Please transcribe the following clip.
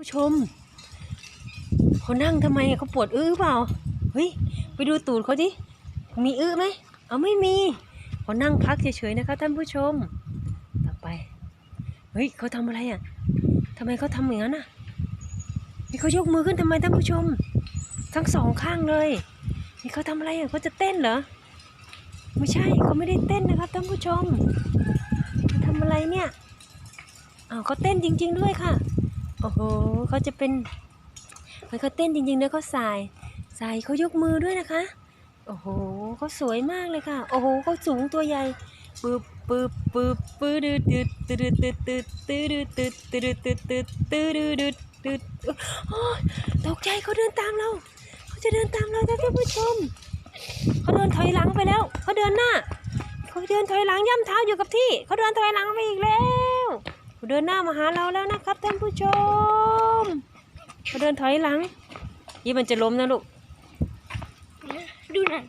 ผู้ชมเขานั่งทำไมเขาปวดอื้อเปล่าเฮ้ยไปดูตูดเขาดิมีอื้อไหมเอาไม่มีเขานั่งพักเฉยๆนะคะท่านผู้ชม ต่อไปเฮ้ยเขาทำอะไรอะทำไมเขาทำอย่างนั้นอะนี่เขายกมือขึ้นทำไมท่านผู้ชม ทั้งสองข้างเลยนี่เขาทำอะไรอะเขาจะเต้นเหรอไม่ใช่เขาไม่ได้เต้นนะครับท่านผู้ชมเขาทำอะไรเนี่ยอ้าวเขาเต้นจริง ๆ ด้วยค่ะ โอ้โหเขาจะเป็นเฮ้ยเขาเต้นจริงๆนะเขาสายสายเขายกมือด้วยนะคะ โอ้โหเขาสวยมากเลยค่ะ โอ้โหเขาสูงตัวใหญ่ปึ๊บปึ๊บปึ๊บปึ๊ดดึดดึดดึดดึดดึดดึดดึดดึดดึดดึดดึดดึดดึดดึดดึดโอ้ตกใจเขาเดินตามเราเขาจะเดินตามเราท่านผู้ชมเขาเดินถอยหลังไปแล้วเขาเดินหน้าเขาเดินถอยหลังย่ำเท้าอยู่กับที่เขาเดินถอยหลังไปอีกแล้ว เดินหน้ามาหาเราแล้วนะครับท่านผู้ชมเขาเดินถอยหลัง นี่มันจะล้มนะลูก ดูหน่อย